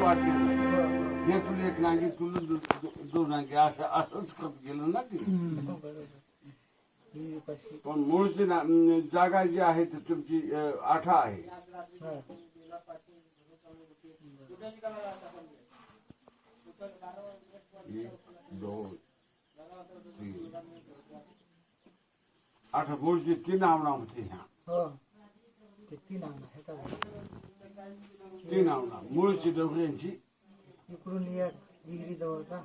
वाटली हे तुला एक नांगी तुला दोन नांगी असं असंच करत गेलं ना ते. पण मूळची ना- जागा जी आहे ती तुमची आठा आहे. दोन तीन आठ मूळची तीन आवडा होती ह्या तीन आवडा तीन आवडा मूळची डोकऱ्यांची इकडून एक विहिरी जवळचा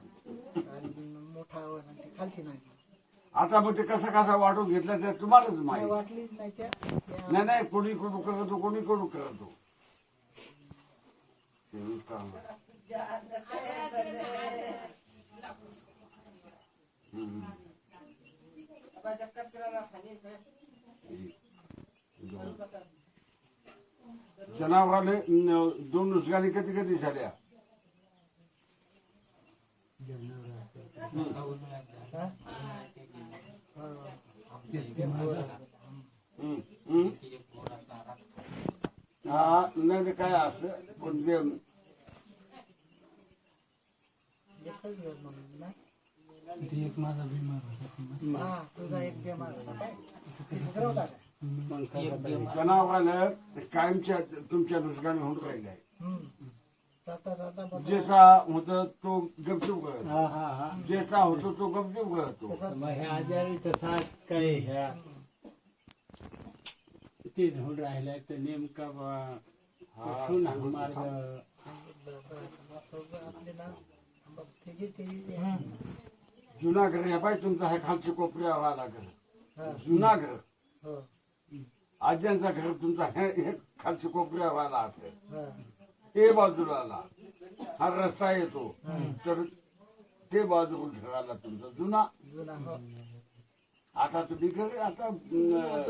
आणि मोठा आवाज आणि ती खालची नाही. आता मग ते कसा कसा वाटून घेतला ते तुम्हालाच माहिती. वाटलीच नाही त्या. त्या- नाही नाही कोणी कडू करतो कोणी कडू करतो. ते विचार. हम्म. जनावराले दोन नुसकानी कधी कधी झाल्या. हा? हा नाही काय असं पण एक माझा बिमार होता. हा तुझा एक बेमार होता काय काय जनावरानं कायमच्या तुमच्या नुसकानी होऊन राहिले आहे जसा होतो तो गपचूप करतो हा हा हा. जसा होतो तो गपचूप करतो आजारी तसा काही ह्या. ते होऊन राहिलाय तर नेमका मार्ग आपले ना मग त्याची त्याची जुना घर या पाय तुमचा हे खालची कोपऱ्या व्हायला हा. घर जुना घर हो. आज्यांचा घर तुमचा हे हे खालची कोपऱ्या व्हायला आहे हा. हे बाजूला आला. हा रस्ता येतो. तर ते बाजू घराला तुमचा जुना. जुना हो. आता तुम्ही घर आता आता आता-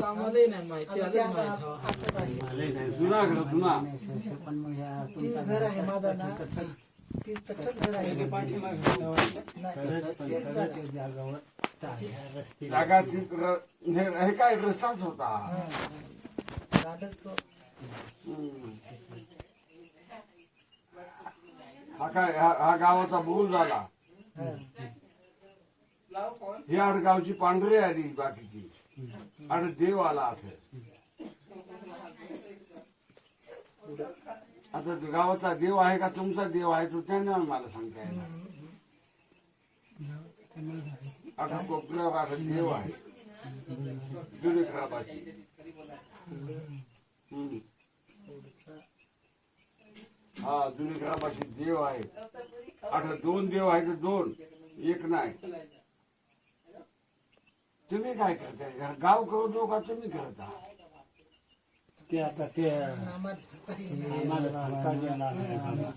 आता. जुना घर जुना. ती घर आहे माझा ना. ती घर आहे नाही, जागा. र- हे हे काय रस्ताच होता हा. झाडच तो हम्म. हा काय हा हा गावाचा बोल झाला हा. आड गावची पांढरी आली बाकीची आणि देव आला आता आता गावाचा देव आहे का तुमचा देव आहे तो त्याने मला सांगता येणार आता कोकणा आता देव आहे. जुनेकराबाची हा जुनेकराबाची देव आहे. आता दोन देव आहे तर दोन. एक नाही. तुम्ही काय करताय? गाव करतो का तुम्ही करता. ते आता ते आम्हाला सांगता येईना. आम्हाला सांगता येणार नाही आम्हाला.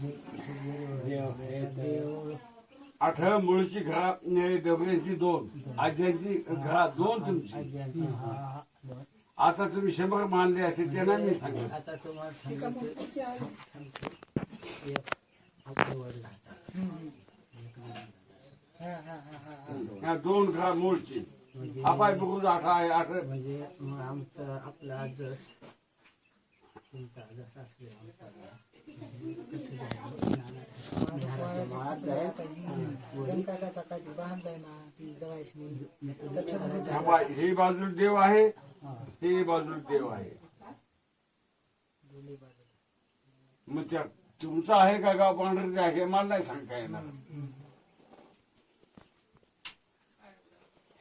देव हे देव आठ मुळची घरा डबऱ्यांची दोन आज्यांची घरा दोन तुमची हा आता तुम्ही शंभर मानले असे ते नाही मी सांगत आता तुम्हाला सांगतो. एक. हा, हा, हा, हा, हा. या दोन घरा मूळची आपाय बघून आठ आहे आठ म्हणजे मग आमचं आपलं आजस तुमचा आजस असले माझं पोहायचं आता ही. गणकाकाचा देव आहे हे बाजूला देव आहे. मग त्या तुमचा आहे का गाव पांढरे आहे हे मला नाही सांगता येणार.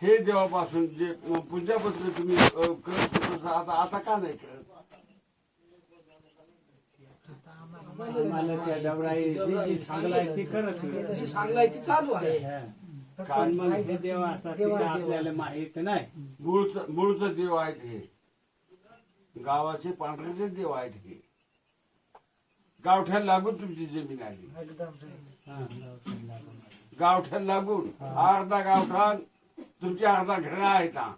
हे देवापासून जे पूजापत्र तुम्ही करत आता आता का नाही करत आता आम्हाला त्या डबराई जी सांगलाय ती करत जी सांगलाय ती चालू आहे हा. कारण मग हे देव असतात ते काय आपल्याला माहीत नाही मूळचं मूळचं देव आहेत हे गावाचे पांढरेचे देव आहेत हे गावठ्याला लागून तुमची जमीन आली एकदम हा, लागून. गावठ्याला लागून अर्धा गावठाण तुमची अर्धा घर आहेत हा.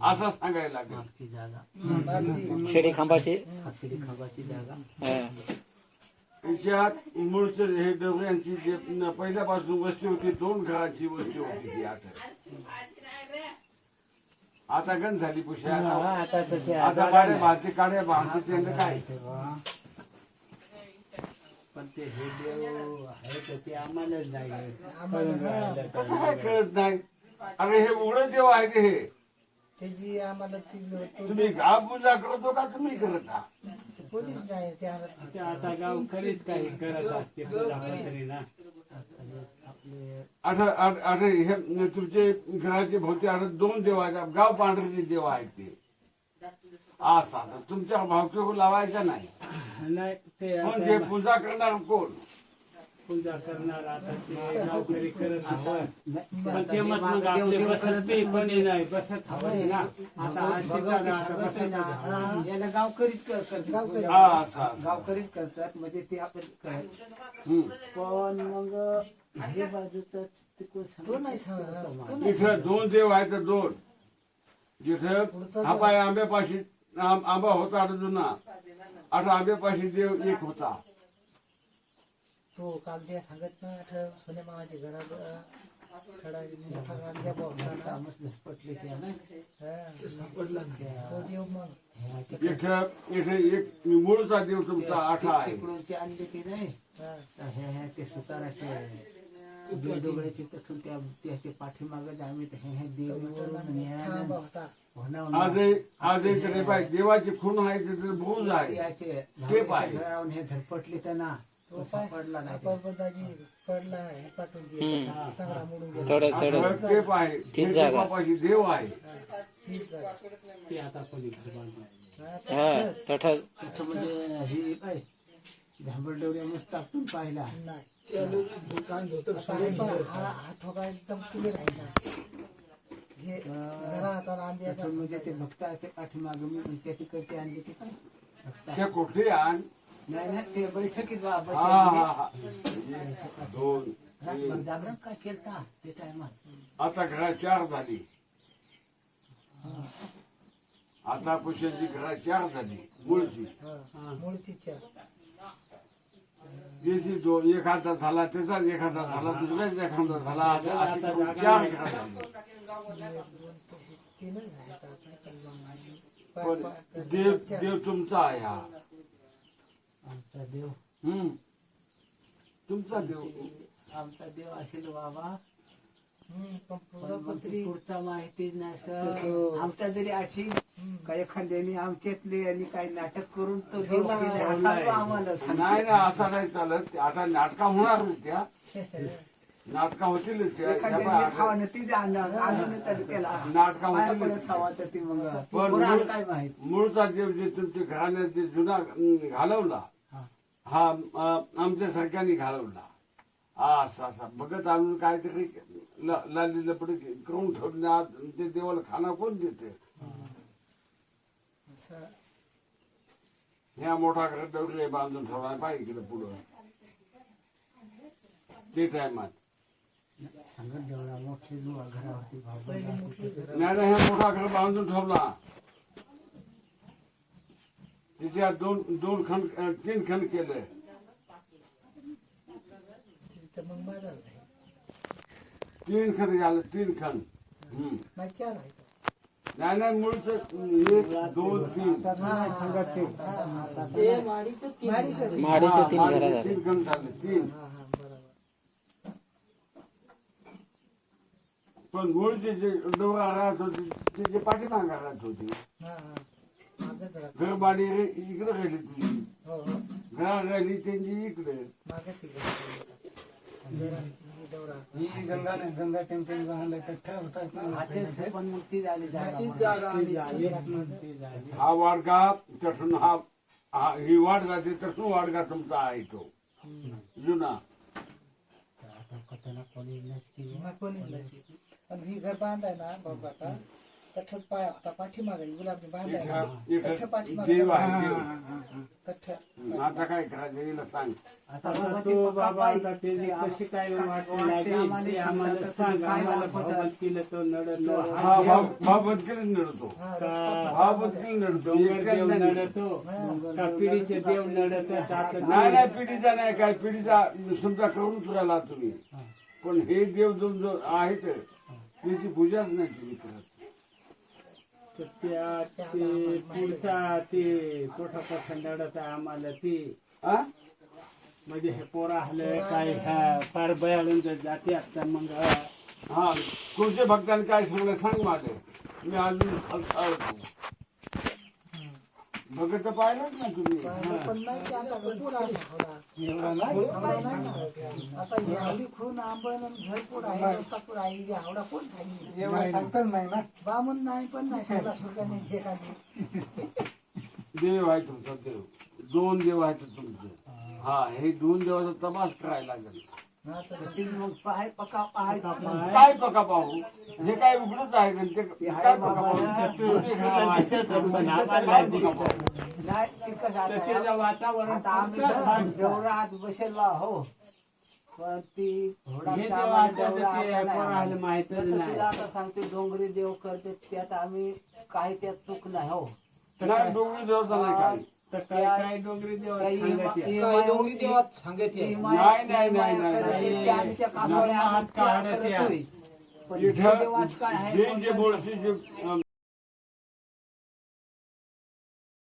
असं सांगायला लागेल. मागची जागा. बाकी शेडी खांबाची? आखरी खांबाची जागा. याच्यात मूळचं हे डोंगऱ्यांची जे न- पहिल्यापासून वस्ती होती दोन घराची वस्ती होती ती आता. आता गण झाली पुष्या हा, आता तसे आता आता काड्या भाते काड्या भाते त्यांना काय? पण ते हे देव आहे तर ते आम्हाला नाही हा, कसं काय कळत नाही? अरे हे उघडं देव आहे ते हे. त्याची आम्हाला ती तुम्ही गाव पूजा करतो का तुम्ही करता कोणीच नाही त्या ते आता गाव करीत काही करत असते ना. आता हे तुमचे घराचे भोवती आता दोन देव आहेत. गाव पांढरीचे देव आहेत ते. असं तुमच्या भावके लावायचा नाही. नाही ते जे पूजा करणार कोण? पूजा करणार आता ते नोकरी करत पण ते मग मग आपले बसत कोणी नाही. बसत हवं ना. आता बसत. याला गावकरीच कर- करतात. हा गावकरीच करतात म्हणजे ते आपण काय? हम्म. पण मग हे बाजूचा तिकडून तो नाही सांगत सांगत तो नाही इथं दोन देव आहेत दोन. जिथं पाय आंब्यापाशी आं- आंबा होता आता जुना आता आंब्यापाशी देव एक होता. तो काल त्या सांगत ना आठव. सोने मामाच्या घरात खडा मोठा ते ना? हा. सापडला तो देव मग. इथं इथं एक मूळचा देव तुमचा आठा आहे. तिकडूनचे आणले ते नाही हा. हे हे ते सुताराचे त्या त्याचे पाठीमागच आम्ही ते हे हे आजही आजही तरी बाय देवाची खून आहे ते हे झडपटले त्यांना तो तो पाय सापडला नाही अपर्वताजी पडला हे पाठवून दिला. तंगडा मोडून गेला. थोडं थोडं आता टेप आहे. तीच जागा. देव आहे. तीच जागा. ते आता घर बांधलं हा, हा. तठा तिथं म्हणजे ही काय? मस्त आपण पाहिला. नाही. आता हे पहा, हा हा ठोका एकदम क्लिअर आहे ना हे घराचा आणि आंब्याचा म्हणजे ते भक्ताच्या पाठीमागे मी त्या तिकडचे आणले ते काय भक्ता त्या आण? नाही नाही ते बैठकीत हा. हा हा. दोन रातभर तीन. जागरण का केलता ते टायमात? आता घरा चार झाली. आता पुष्याची घरा चार झाली मूळची. हा, मूळची चार. देशी दो झाला त्याचाच एखादा झाला दुसऱ्याच एखादा झाला असं अशी करून चार घरा झाली. एक, दोन तशी तीनच आहेत आता पण मग पाच- पण पाच- देव. देव तुमचा आहे हा. आमचा देव. हम्म. तुमचा देव. आमचा देव असेल बाबा. पण मग ते पुढचा माहिती नाही सर आमचा जरी अशी का एखाद्याने आमच्यातले आणि काही नाटक करून तो देव आम्हाला. नाही ना असं नाही चालत. आता नाटका होणार नाही त्या नाटका एखाद्याने ती आणून त्याला. नाटका तर ती मग पण पोराला काय माहीत? मूळचा देव जे तुमच्या घराण्यात जे जुना घालवला हा. आमच्या सारख्याने घालवला. असा असा. बघत आणून काहीतरी लाली लपड करून ठेवण्यात ते देवाला खाना कोण देते? ह्या मोठा घर दौरे बांधून ठेवला. पाहिजे इकडे पुढं. ते टायमात. नाही नाही, हा मोठा घर बांधून ठेवला. तिच्यात दोन दोन खंड तीन खंड केले. तीन खंड झालं तीन खंड. नाही नाही मूळच एक दोन तीन. सांगत ते ते माडीचं तीन. घरा तीन खंड झाले तीन हा हा बरोबर पण मूळचे जे डोंगर राहत होते ते जे पाठीमागा राहत होते घरबाडी रे इकडे राहिली तुझी. हो. हो घरात राहिली त्यांची इकडे. ही गंगा गंगा टेम्पल कठ्ठा होता. हा वाडगा तठून हा हा- वाट जाते तठून वाडगा तुमचा आहे तो. जुना. कोणी ही घर बांधाय ना बाबा पाय कठ्ठ आहे. देव कठ्ठ आता काय करायचं हिला सांग. आता आता बाबा तो बाबा. आता कशी काय लागली? ते आम्हाला सांगा, आम्हाला केलं तो नडतो. हा भाव भाव बदकेच नडतो. हा रस्ता भाव बदकेच नडतो. डोंगर देव एकट्याने नाही. नडतो? का पिढीचे देव नडत आता नाही नाही पिढीचा नाही. काय पिढीचा समजा करूनच राहिला तुम्ही. पण हे देव जो जो आहेत त्याची पूजाच नाही तुम्ही करत. तर त्या ते पुढचा ते कोठा आम्हाला ती हा? म्हणजे हे पोरा आलं काय ह्या पार बयाळून जाती जाते आता मग हा. हा तुझे भक्तांनी काय सांगलं सांग माझे मी अजून तर पाहिलंच ना तुम्ही. पण नाही आता भरपूर आहे. एवढा नाही? ना. आता हे हल्ली खून आंबन आणि घरपूर आहे रस्तापूर आहे हे आवडा कोण झाली एवढं सांगताच नाही ना? बामण नाही पण नाही देव आहे तुमचा देव. दोन देव आहेत तुमचे. हा हे दोन देवाचा तपास करायला लागेल. काय पका पाहू? हे काय उघडच आहे काय पका पाहू? वातावरण. देवळात बसेला हो. देव सांगते डोंगरी देव करते त्यात आम्ही काही त्यात चूक नाही हो. डोंगरी देवता नाही तर काय काय डोंगरी देव डोंगरी नाही, नाही, नाही, नाही, हात काय आहे जे जे अं,